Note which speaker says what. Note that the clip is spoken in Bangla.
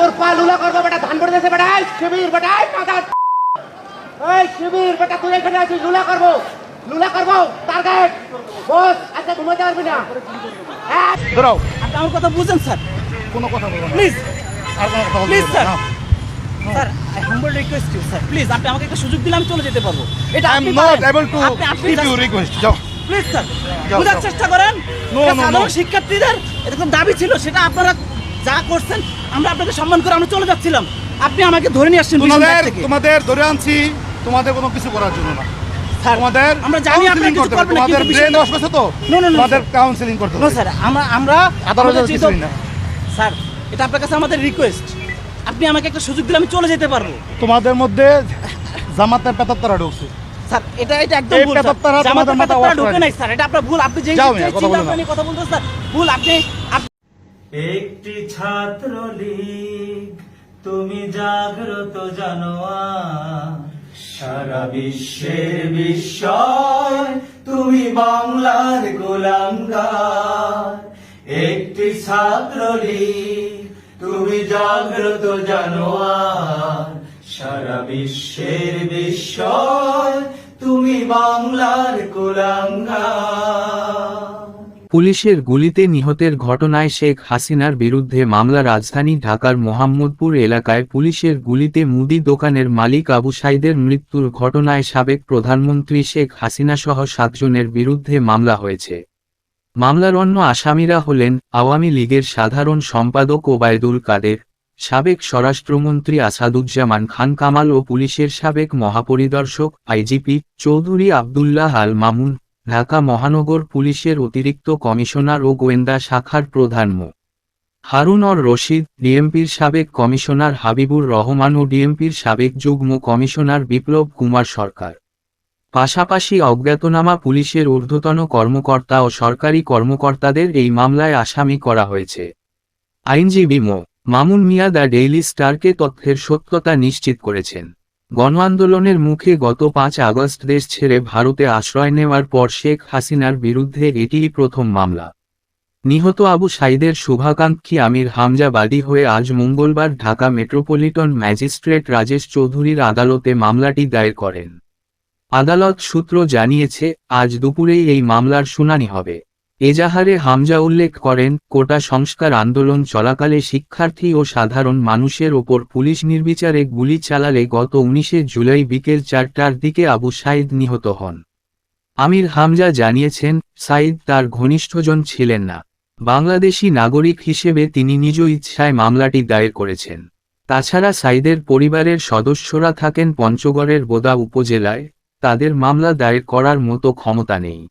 Speaker 1: তোর পা লুলা করব বেটা ধান পড়ে গেছে বেটা এই শিবির বেটা এই মাথা এই শিবির বেটা তুই এখানে আছিস লুলা করব লুলা করব টার্গেট বস আচ্ছা ঘুমাতে পারবি না। হ্যাঁ।
Speaker 2: আপনি আমার কথা বুঝেন স্যার।
Speaker 3: কোনো কথা বলব
Speaker 2: প্লিজ।
Speaker 3: আর কোনো কথা
Speaker 2: Please,
Speaker 3: না।
Speaker 2: Sir. I humble request you sir please আপনি আমাকে একটা সুযোগ দিলে আমি চলে যেতে পারব। এটা
Speaker 3: you request. যাও।
Speaker 2: প্লিজ স্যার বোঝার চেষ্টা করেন। শিক্ষার্থীদের এরকম দাবি ছিল সেটা আপনারা যা করছেন আমরা আপনাকে সম্মান করে আমরা চলে যাচ্ছিলাম। আপনি আমাকে ধরে নিয়ে আসছেন
Speaker 3: তোমাদের তোমাদের ধরে আনছি তোমাদের কোনো কিছু করার জন্য না।
Speaker 2: স্যার
Speaker 3: তোমাদের
Speaker 2: আমরা জানি আপনারা কিছু করবেন না, কিন্তু
Speaker 3: ব্রেন ওয়াশ করছে তো?
Speaker 2: No, no, no,
Speaker 3: তোমাদের করতে হবে।
Speaker 2: স্যার আমরা আমরা
Speaker 3: আদালতের
Speaker 2: আমাদের
Speaker 3: না।
Speaker 2: স্যার এটা আপনার কাছে আমাদের রিকোয়েস্ট আপনি আমাকে একটা সুযোগ দিলে আমি চলে যেতে পারব।
Speaker 3: তোমাদের মধ্যে জামাতের ঢুকছে।
Speaker 2: স্যার এটা এটা একদম ভুল
Speaker 3: পেপার
Speaker 2: স্যার।
Speaker 3: তারা
Speaker 2: জামাতের
Speaker 3: তোমাদের মাথা
Speaker 2: পেপার
Speaker 3: করে
Speaker 2: নাই স্যার। এটা আপনার ভুল। আপনি যে কথা বলতেছেন স্যার ভুল। আপনি আপ-
Speaker 4: একটি ছাত্র লীগ তুমি জাগ্রত জানোয়ার। সারা বিশ্বের বিস্ময়, তুমি বাংলার গোলাঙ্গার একটি ছাত্র লীগ তুমি জাগ্রত জানোয়ার। সারা বিশ্বের বিস্ময়, তুমি বাংলার গোলাঙ্গার
Speaker 5: পুলিশের গুলিতে নিহতের ঘটনায় শেখ হাসিনার বিরুদ্ধে মামলা রাজধানী ঢাকার মোহাম্মদপুর এলাকায় পুলিশের গুলিতে মুদি দোকানের মালিক আবু সাইদের মৃত্যুর ঘটনায় সাবেক প্রধানমন্ত্রী শেখ হাসিনাসহ সাতজনের বিরুদ্ধে মামলা হয়েছে। মামলার অন্য আসামিরা হলেন আওয়ামী লীগের সাধারণ সম্পাদক ওবায়দুল কাদের, সাবেক স্বরাষ্ট্রমন্ত্রী আসাদুজ্জামান খান কামাল ও পুলিশের সাবেক মহাপরিদর্শক আইজিপি চৌধুরী আবদুল্লাহ আল মামুন ঢাকা মহানগর পুলিশের অতিরিক্ত কমিশনার ও গোয়েন্দা শাখার প্রধান মো. হারুন অর রশিদ, ডিএমপির সাবেক কমিশনার হাবিবুর রহমান ও ডিএমপির সাবেক যুগ্ম কমিশনার বিপ্লব কুমার সরকার। পাশাপাশি অজ্ঞাতনামা পুলিশের ঊর্ধ্বতন কর্মকর্তা ও সরকারি কর্মকর্তাদের এই মামলায় আসামি করা হয়েছে। আইনজীবী মো. মামুন মিয়া দ্য ডেইলি স্টারকে তথ্যের সত্যতা নিশ্চিত করেছেন। গণ আন্দোলনের মুখে গত পাঁচ আগস্ট দেশ ছেড়ে ভারতে আশ্রয় নেওয়ার পর শেখ হাসিনার বিরুদ্ধে এটিই প্রথম মামলা। নিহত আবু সাইদের শুভাকাঙ্ক্ষী আমির হামজা বাদী হয়ে আজ মঙ্গলবার ঢাকা মেট্রোপলিটন ম্যাজিস্ট্রেট রাজেশ চৌধুরীর আদালতে মামলাটি দায়ের করেন। আদালত সূত্র জানিয়েছে, আজ দুপুরেই এই মামলার শুনানি হবে। এজাহারে হামজা উল্লেখ করেন, কোটা সংস্কার আন্দোলন চলাকালে শিক্ষার্থী ও সাধারণ মানুষের ওপর পুলিশ নির্বিচারে গুলি চালালে গত উনিশে জুলাই বিকেল চারটার দিকে আবু সাইদ নিহত হন। আমির হামজা জানিয়েছেন, সাইদ তার ঘনিষ্ঠজন ছিলেন না। বাংলাদেশি নাগরিক হিসেবে তিনি নিজ ইচ্ছায় মামলাটি দায়ের করেছেন। তাছাড়া সাইদের পরিবারের সদস্যরা থাকেন পঞ্চগড়ের বোদা উপজেলায়, তাদের মামলা দায়ের করার মতো ক্ষমতা নেই।